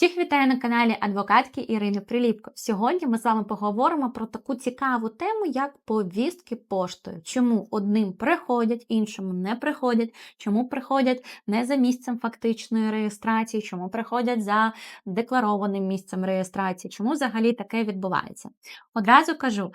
Всіх вітаю на каналі адвокатки Ірини Приліпко. Сьогодні ми з вами поговоримо про таку цікаву тему, як повістки поштою. Чому одним приходять, іншому не приходять, чому приходять не за місцем фактичної реєстрації, чому приходять за декларованим місцем реєстрації, чому взагалі таке відбувається. Одразу кажу,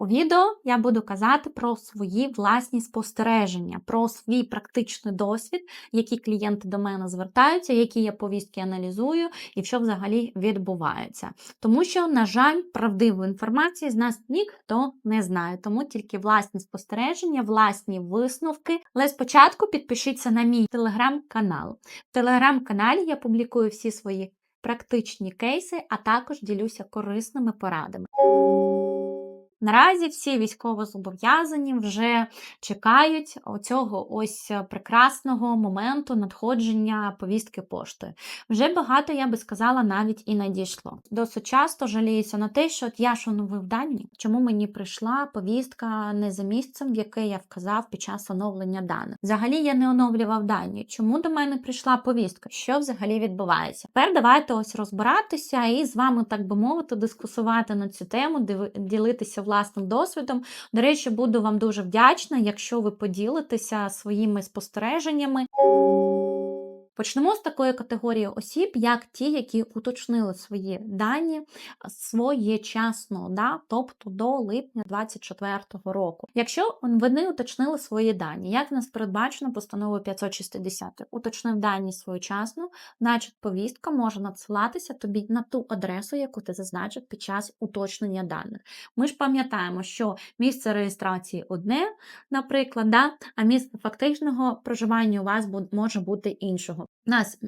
у відео я буду казати про свої власні спостереження, про свій практичний досвід, які клієнти до мене звертаються, які я повістки аналізую і що взагалі відбувається. Тому що, на жаль, правдивої інформації з нас ніхто не знає, тому тільки власні спостереження, власні висновки. Але спочатку підпишіться на мій телеграм-канал. В телеграм-каналі я публікую всі свої практичні кейси, а також ділюся корисними порадами. Наразі всі військовозобов'язані вже чекають оцього ось прекрасного моменту надходження повістки поштою. Вже багато, я би сказала, навіть і надійшло. Досить часто жаліюся на те, що от я ж оновив дані, чому мені прийшла повістка не за місцем, в яке я вказав під час оновлення даних. Взагалі я не оновлював дані. Чому до мене прийшла повістка? Що взагалі відбувається? Тепер давайте ось розбиратися і з вами, так би мовити, дискусувати на цю тему, ділитися власним досвідом. До речі, буду вам дуже вдячна, якщо ви поділитеся своїми спостереженнями. Почнемо з такої категорії осіб, як ті, які уточнили свої дані своєчасно, да, тобто до липня 2024 року. Якщо вони уточнили свої дані, як в нас передбачено постановою 560, уточнив дані своєчасно, значить повістка може надсилатися тобі на ту адресу, яку ти зазначив під час уточнення даних. Ми ж пам'ятаємо, що місце реєстрації одне, наприклад, да, а місце фактичного проживання у вас може бути іншого. У нас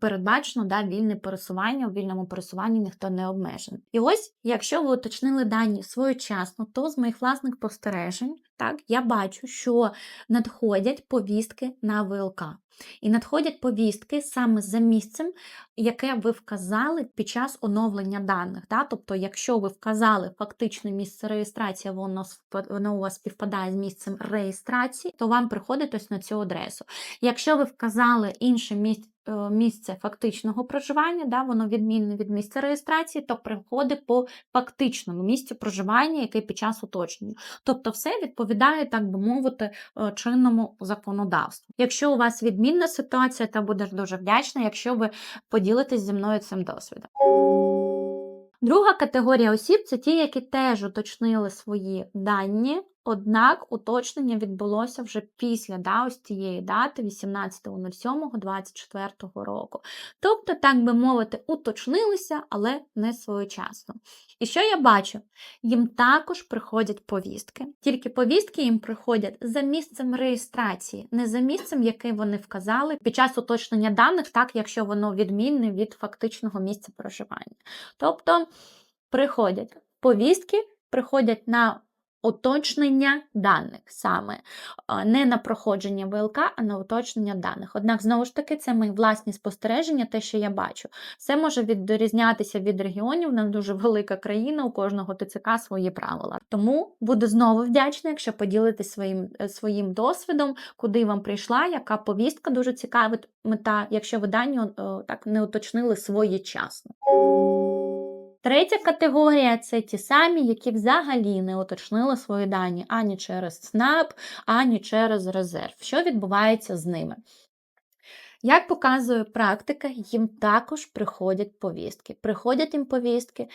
передбачено да, вільне пересування, у вільному пересуванні ніхто не обмежений. І ось, якщо ви уточнили дані своєчасно, то з моїх власних спостережень, так, я бачу, що надходять повістки на ВЛК. І надходять повістки саме за місцем, яке ви вказали під час оновлення даних. Да? Тобто, якщо ви вказали фактичне місце реєстрації, воно, воно у вас співпадає з місцем реєстрації, то вам приходить ось на цю адресу. Якщо ви вказали інше місце, місце фактичного проживання, да, воно відмінне від місця реєстрації, то приходить по фактичному місцю проживання, яке під час уточнення. Тобто, все відповідає, так би мовити, е, чинному законодавству. Якщо у вас відмінна ситуація, то будеш дуже вдячна, якщо ви поділитесь зі мною цим досвідом. Друга категорія осіб це ті, які теж уточнили свої дані, однак уточнення відбулося вже після да, ось цієї дати 18.07.24 року. Тобто, так би мовити, уточнилися, але не своєчасно. І що я бачу? Їм також приходять повістки. Тільки повістки їм приходять за місцем реєстрації, не за місцем, яке вони вказали під час уточнення даних, так якщо воно відмінне від фактичного місця проживання. Тобто приходять повістки, приходять на уточнення даних саме, не на проходження ВЛК, а на уточнення даних. Однак, знову ж таки, це мої власні спостереження, те, що я бачу. Все може відрізнятися від регіонів, нам дуже велика країна, у кожного ТЦК свої правила. Тому буду знову вдячна, якщо поділитесь своїм, е, своїм досвідом, куди вам прийшла, яка повістка дуже цікавить мета, якщо ви дані е, так не уточнили своєчасно. Третя категорія це ті самі, які взагалі не уточнили свої дані ані через ЦНАП, ані через резерв. Що відбувається з ними? Як показує практика, їм також приходять повістки. Приходять їм повістки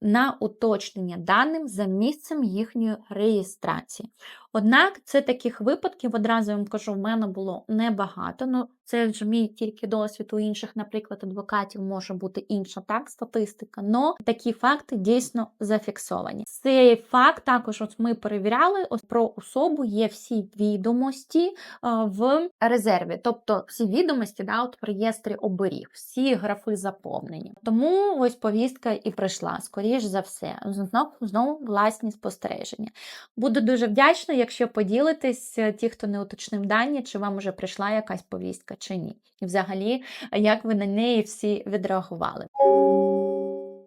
на уточнення даних за місцем їхньої реєстрації. Однак це таких випадків, одразу я вам кажу, в мене було небагато. Ну, це вже мій тільки досвід у інших, наприклад, адвокатів може бути інша так, статистика. Но такі факти дійсно зафіксовані. Цей факт також от ми перевіряли. Ось про особу є всі відомості в резерві, тобто всі відомості да, от в реєстрі оберіг, всі графи заповнені. Тому ось повістка і прийшла, скоріш за все. Знову, знову власні спостереження. Буду дуже вдячна, якщо поділитесь, е, ті, хто не уточнив дані, чи вам вже прийшла якась повістка, чи ні. І взагалі, як ви на неї всі відреагували.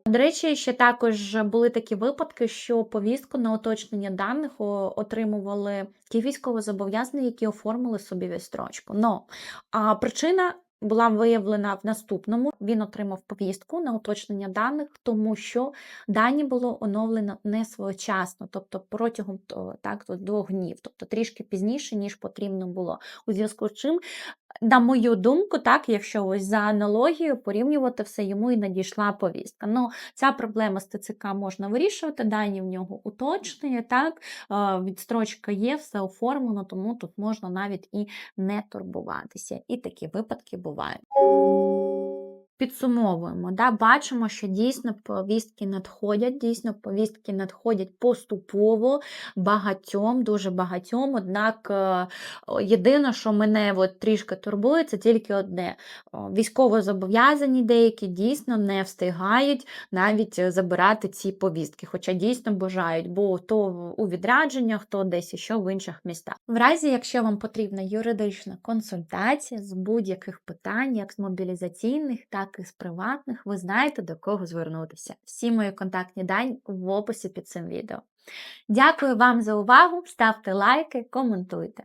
До речі, ще також були такі випадки, що повістку на уточнення даних отримували ті військовозобов'язані, які оформили собі відстрочку. Но а причина була виявлена в наступному. Він отримав повістку на уточнення даних, тому що дані було оновлено не своєчасно, тобто протягом того так, двох днів, тобто трішки пізніше, ніж потрібно було. У зв'язку з чим, на мою думку, так, якщо ось за аналогією порівнювати все, йому і надійшла повістка. Ну, ця проблема з ТЦК можна вирішувати, дані в нього уточнені, так, відстрочка є, все оформлено, тому тут можна навіть і не турбуватися. І такі випадки бувають. Підсумовуємо, да, бачимо, що дійсно повістки надходять, дійсно повістки надходять поступово багатьом, дуже багатьом. Однак е, єдине, що мене от трішки турбує, це тільки одне. О, Військовозобов'язані деякі дійсно не встигають навіть забирати ці повістки, хоча дійсно бажають, бо то у відрядженнях, то десь іще в інших містах. В разі, якщо вам потрібна юридична консультація з будь-яких питань, як з мобілізаційних, так і з приватних, ви знаєте до кого звернутися. Всі мої контактні дані в описі під цим відео. Дякую вам за увагу, ставте лайки, коментуйте.